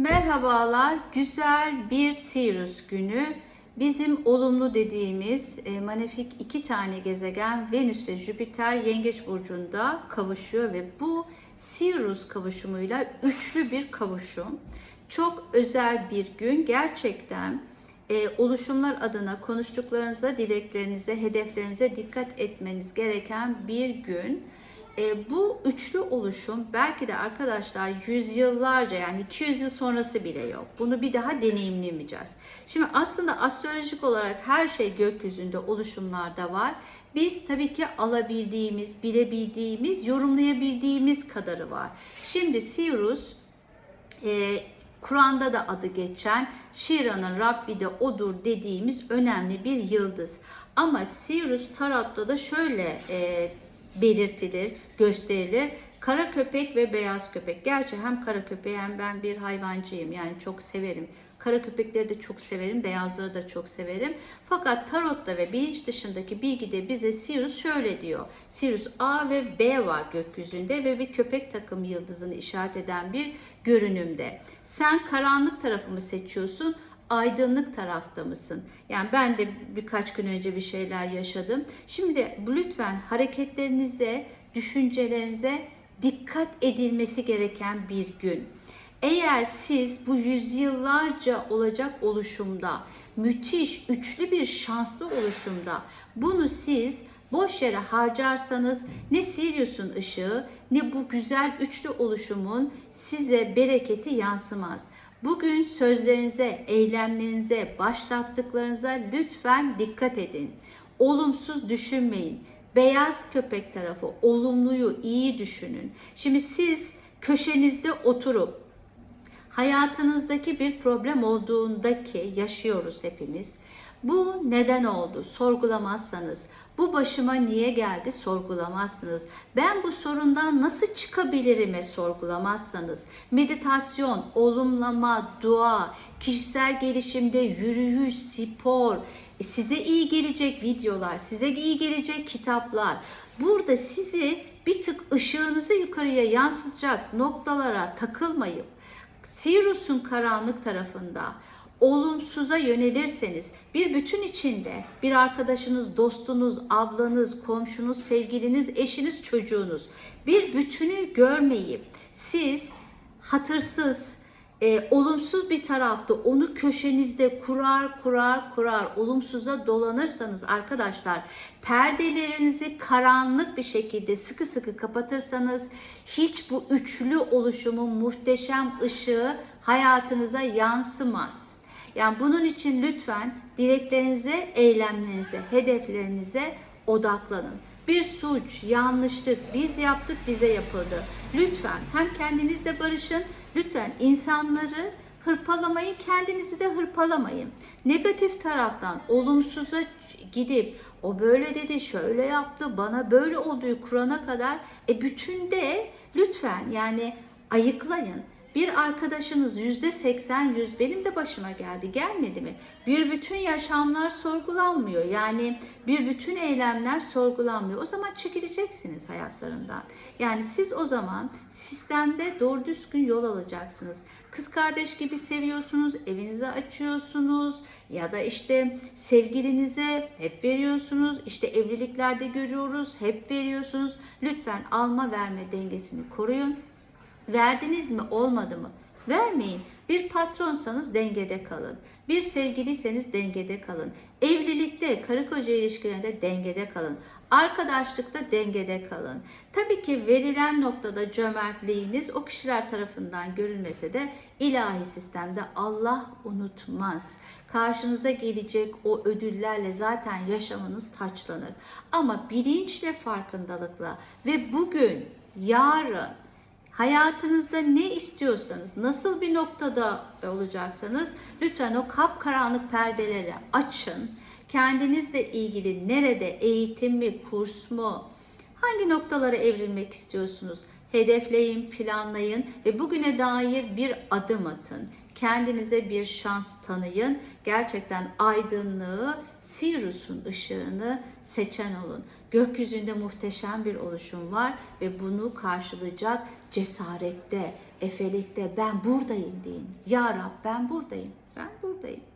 Merhabalar, güzel bir Sirius günü. Bizim olumlu dediğimiz e, manefik iki tane gezegen Venüs ve Jüpiter Yengeç burcunda kavuşuyor ve bu Sirius kavuşumuyla üçlü bir kavuşum. Çok özel bir gün. Gerçekten e, oluşumlar adına konuştuklarınıza, dileklerinize, hedeflerinize dikkat etmeniz gereken bir gün. E, bu üçlü oluşum belki de arkadaşlar yüzyıllarca yani 200 yıl sonrası bile yok. Bunu bir daha deneyimlemeyeceğiz. Şimdi aslında astrolojik olarak her şey gökyüzünde oluşumlarda var. Biz tabii ki alabildiğimiz, bilebildiğimiz, yorumlayabildiğimiz kadarı var. Şimdi Sirius e, Kur'an'da da adı geçen Şira'nın Rabbi de odur dediğimiz önemli bir yıldız. Ama Sirius Tarot'ta da şöyle e, belirtilir, gösterilir. Kara köpek ve beyaz köpek. Gerçi hem kara köpeği hem ben bir hayvancıyım. Yani çok severim. Kara köpekleri de çok severim, beyazları da çok severim. Fakat tarotta ve bilinç dışındaki bilgide bize Sirius şöyle diyor. Sirius A ve B var gökyüzünde ve bir köpek takım yıldızını işaret eden bir görünümde. Sen karanlık tarafı mı seçiyorsun? Aydınlık tarafta mısın? Yani ben de birkaç gün önce bir şeyler yaşadım. Şimdi lütfen hareketlerinize, düşüncelerinize dikkat edilmesi gereken bir gün. Eğer siz bu yüzyıllarca olacak oluşumda, müthiş, üçlü bir şanslı oluşumda bunu siz boş yere harcarsanız ne Sirius'un ışığı ne bu güzel üçlü oluşumun size bereketi yansımaz. Bugün sözlerinize, eylemlerinize, başlattıklarınıza lütfen dikkat edin. Olumsuz düşünmeyin. Beyaz köpek tarafı olumluyu iyi düşünün. Şimdi siz köşenizde oturup hayatınızdaki bir problem olduğundaki yaşıyoruz hepimiz. Bu neden oldu? Sorgulamazsanız, bu başıma niye geldi? Sorgulamazsınız. Ben bu sorundan nasıl çıkabilirim'e sorgulamazsanız, meditasyon, olumlama, dua, kişisel gelişimde yürüyüş, spor, e, size iyi gelecek videolar, size iyi gelecek kitaplar. Burada sizi bir tık ışığınızı yukarıya yansıtacak noktalara takılmayıp Sirius'un karanlık tarafında olumsuza yönelirseniz bir bütün içinde bir arkadaşınız, dostunuz, ablanız, komşunuz, sevgiliniz, eşiniz, çocuğunuz bir bütünü görmeyip siz hatırsız, e, olumsuz bir tarafta onu köşenizde kurar kurar kurar olumsuza dolanırsanız arkadaşlar perdelerinizi karanlık bir şekilde sıkı sıkı kapatırsanız hiç bu üçlü oluşumun muhteşem ışığı hayatınıza yansımaz. Yani bunun için lütfen dileklerinize, eylemlerinize, hedeflerinize odaklanın. Bir suç, yanlışlık biz yaptık bize yapıldı. Lütfen hem kendinizle barışın, lütfen insanları hırpalamayın, kendinizi de hırpalamayın. Negatif taraftan olumsuza gidip o böyle dedi, şöyle yaptı, bana böyle olduğu kurana kadar e bütünde lütfen yani ayıklayın. Bir arkadaşınız yüzde seksen yüz benim de başıma geldi gelmedi mi? Bir bütün yaşamlar sorgulanmıyor. Yani bir bütün eylemler sorgulanmıyor. O zaman çekileceksiniz hayatlarından. Yani siz o zaman sistemde doğru düzgün yol alacaksınız. Kız kardeş gibi seviyorsunuz, evinizi açıyorsunuz ya da işte sevgilinize hep veriyorsunuz. İşte evliliklerde görüyoruz, hep veriyorsunuz. Lütfen alma verme dengesini koruyun. Verdiniz mi olmadı mı? Vermeyin. Bir patronsanız dengede kalın. Bir sevgiliyseniz dengede kalın. Evlilikte, karı koca ilişkilerinde dengede kalın. Arkadaşlıkta dengede kalın. Tabii ki verilen noktada cömertliğiniz o kişiler tarafından görülmese de ilahi sistemde Allah unutmaz. Karşınıza gelecek o ödüllerle zaten yaşamınız taçlanır. Ama bilinçle, farkındalıkla ve bugün, yarın Hayatınızda ne istiyorsanız, nasıl bir noktada olacaksanız lütfen o kapkaranlık perdeleri açın. Kendinizle ilgili nerede eğitim mi, kurs mu, hangi noktalara evrilmek istiyorsunuz? hedefleyin, planlayın ve bugüne dair bir adım atın. Kendinize bir şans tanıyın. Gerçekten aydınlığı, Sirius'un ışığını seçen olun. Gökyüzünde muhteşem bir oluşum var ve bunu karşılayacak cesarette, efelikte ben buradayım deyin. Ya Rab ben buradayım, ben buradayım.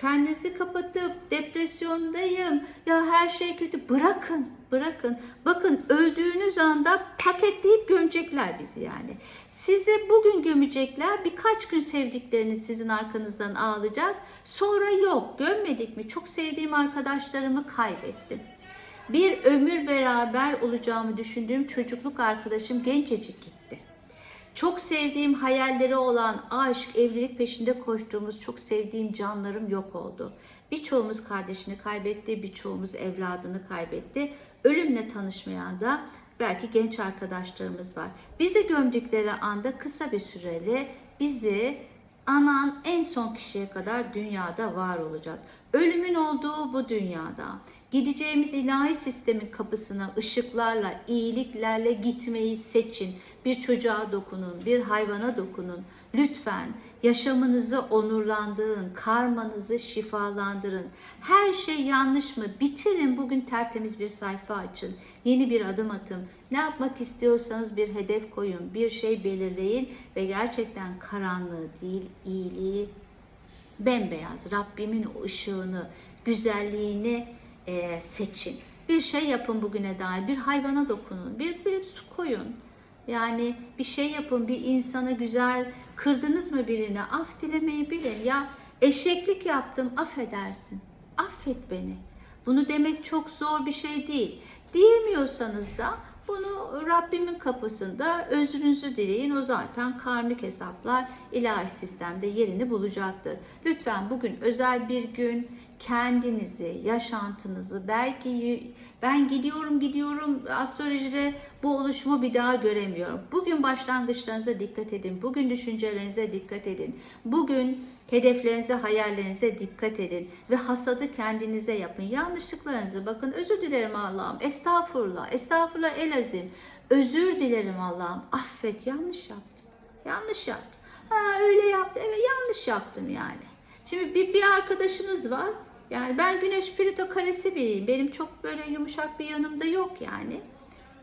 Kendinizi kapatıp depresyondayım. Ya her şey kötü. Bırakın bırakın. Bakın öldüğünüz anda paketleyip gömecekler bizi yani. Sizi bugün gömecekler birkaç gün sevdikleriniz sizin arkanızdan ağlayacak. Sonra yok gömmedik mi? Çok sevdiğim arkadaşlarımı kaybettim. Bir ömür beraber olacağımı düşündüğüm çocukluk arkadaşım gencecik gitti çok sevdiğim hayalleri olan aşk, evlilik peşinde koştuğumuz çok sevdiğim canlarım yok oldu. Birçoğumuz kardeşini kaybetti, birçoğumuz evladını kaybetti. Ölümle tanışmayan da belki genç arkadaşlarımız var. Bizi gömdükleri anda kısa bir süreli bizi anan en son kişiye kadar dünyada var olacağız. Ölümün olduğu bu dünyada gideceğimiz ilahi sistemin kapısına ışıklarla, iyiliklerle gitmeyi seçin. Bir çocuğa dokunun, bir hayvana dokunun. Lütfen yaşamınızı onurlandırın, karmanızı şifalandırın. Her şey yanlış mı? Bitirin bugün tertemiz bir sayfa açın. Yeni bir adım atın. Ne yapmak istiyorsanız bir hedef koyun, bir şey belirleyin ve gerçekten karanlığı değil, iyiliği bembeyaz Rabbimin ışığını, güzelliğini e, seçin. Bir şey yapın bugüne dair. Bir hayvana dokunun. Bir, bir su koyun. Yani bir şey yapın. Bir insana güzel kırdınız mı birine af dilemeyi bilin. Ya eşeklik yaptım affedersin. Affet beni. Bunu demek çok zor bir şey değil. Diyemiyorsanız da bunu Rabbimin kapısında özrünüzü dileyin. O zaten karmik hesaplar ilahi sistemde yerini bulacaktır. Lütfen bugün özel bir gün kendinizi, yaşantınızı belki ben gidiyorum gidiyorum astrolojide bu oluşumu bir daha göremiyorum. Bugün başlangıçlarınıza dikkat edin. Bugün düşüncelerinize dikkat edin. Bugün hedeflerinize, hayallerinize dikkat edin ve hasadı kendinize yapın. Yanlışlıklarınızı bakın özür dilerim Allah'ım. Estağfurullah. Estağfurullah elazim. Özür dilerim Allah'ım. Affet yanlış yaptım. Yanlış yaptım. Ha öyle yaptım. Evet yanlış yaptım yani. Şimdi bir, bir arkadaşınız var. Yani ben Güneş Plüto karesi biriyim. Benim çok böyle yumuşak bir yanım da yok yani.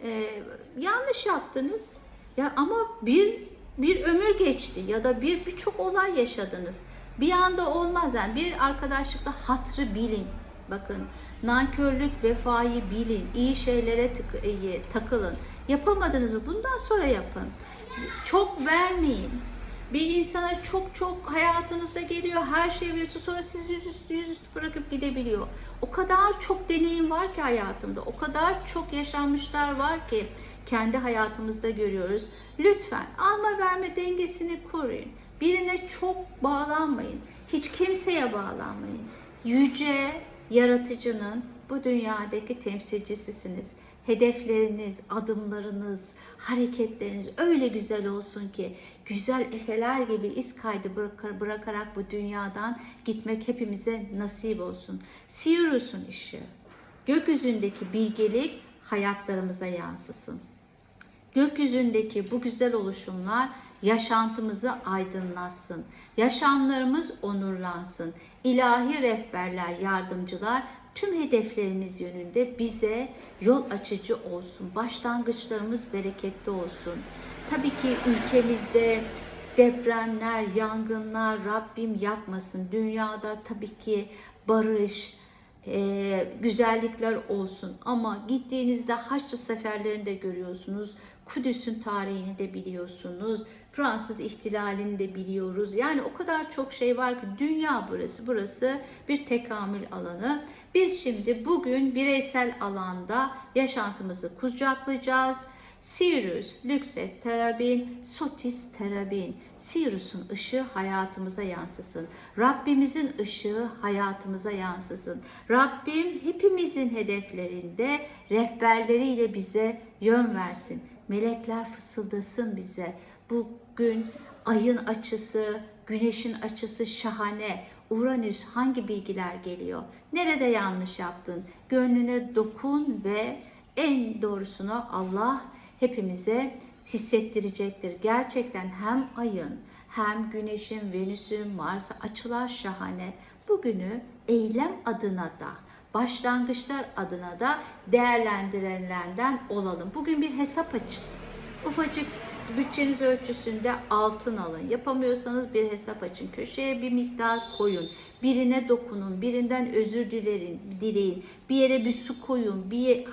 Ee, yanlış yaptınız. Ya ama bir bir ömür geçti ya da bir birçok olay yaşadınız. Bir anda olmaz yani bir arkadaşlıkta hatrı bilin. Bakın nankörlük, vefayı bilin. iyi şeylere tık- e, takılın. Yapamadınız mı? Bundan sonra yapın. Çok vermeyin. Bir insana çok çok hayatınızda geliyor, her şey veriyorsun sonra siz yüzüstü yüzüstü bırakıp gidebiliyor. O kadar çok deneyim var ki hayatımda, o kadar çok yaşanmışlar var ki kendi hayatımızda görüyoruz. Lütfen alma verme dengesini koruyun. Birine çok bağlanmayın. Hiç kimseye bağlanmayın. Yüce yaratıcının bu dünyadaki temsilcisisiniz. Hedefleriniz, adımlarınız, hareketleriniz öyle güzel olsun ki güzel efeler gibi iz kaydı bırakar- bırakarak bu dünyadan gitmek hepimize nasip olsun. Sirius'un ışığı, gökyüzündeki bilgelik hayatlarımıza yansısın. Gökyüzündeki bu güzel oluşumlar yaşantımızı aydınlatsın. Yaşamlarımız onurlansın. İlahi rehberler, yardımcılar tüm hedeflerimiz yönünde bize yol açıcı olsun. Başlangıçlarımız bereketli olsun. Tabii ki ülkemizde depremler, yangınlar Rabbim yapmasın. Dünyada tabii ki barış, e, güzellikler olsun. Ama gittiğinizde Haçlı seferlerini de görüyorsunuz. Kudüs'ün tarihini de biliyorsunuz. Fransız ihtilalini de biliyoruz. Yani o kadar çok şey var ki dünya burası. Burası bir tekamül alanı. Biz şimdi bugün bireysel alanda yaşantımızı kucaklayacağız. Sirius, Lükset, Terabin, Sotis, Terabin. Sirius'un ışığı hayatımıza yansısın. Rabbimizin ışığı hayatımıza yansısın. Rabbim hepimizin hedeflerinde rehberleriyle bize yön versin. Melekler fısıldasın bize. Bugün ayın açısı, güneşin açısı şahane. Uranüs hangi bilgiler geliyor? Nerede yanlış yaptın? Gönlüne dokun ve en doğrusunu Allah hepimize hissettirecektir. Gerçekten hem ayın hem güneşin, venüsün, Mars'a açılar şahane. Bugünü eylem adına da başlangıçlar adına da değerlendirenlerden olalım. Bugün bir hesap açın. Ufacık bütçeniz ölçüsünde altın alın. Yapamıyorsanız bir hesap açın. Köşeye bir miktar koyun. Birine dokunun. Birinden özür dilerin, dileyin. Bir yere bir su koyun. Bir,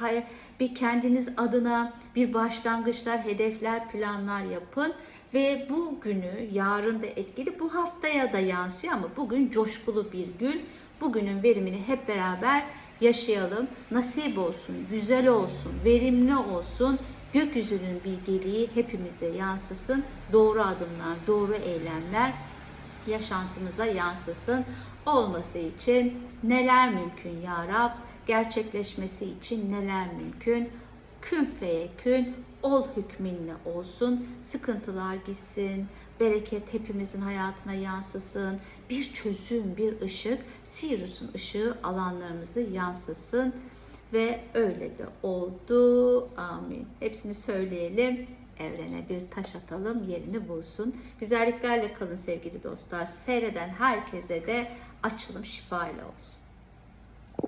bir kendiniz adına bir başlangıçlar, hedefler, planlar yapın. Ve bu günü yarın da etkili bu haftaya da yansıyor ama bugün coşkulu bir gün. Bugünün verimini hep beraber yaşayalım. Nasip olsun, güzel olsun, verimli olsun. Gökyüzünün bilgeliği hepimize yansısın. Doğru adımlar, doğru eylemler yaşantımıza yansısın. Olması için neler mümkün ya Rab? Gerçekleşmesi için neler mümkün? Kün feyekün, ol hükmünle olsun. Sıkıntılar gitsin, bereket hepimizin hayatına yansısın. Bir çözüm, bir ışık, Sirius'un ışığı alanlarımızı yansısın. Ve öyle de oldu. Amin. Hepsini söyleyelim. Evrene bir taş atalım, yerini bulsun. Güzelliklerle kalın sevgili dostlar. Seyreden herkese de açılım şifayla olsun.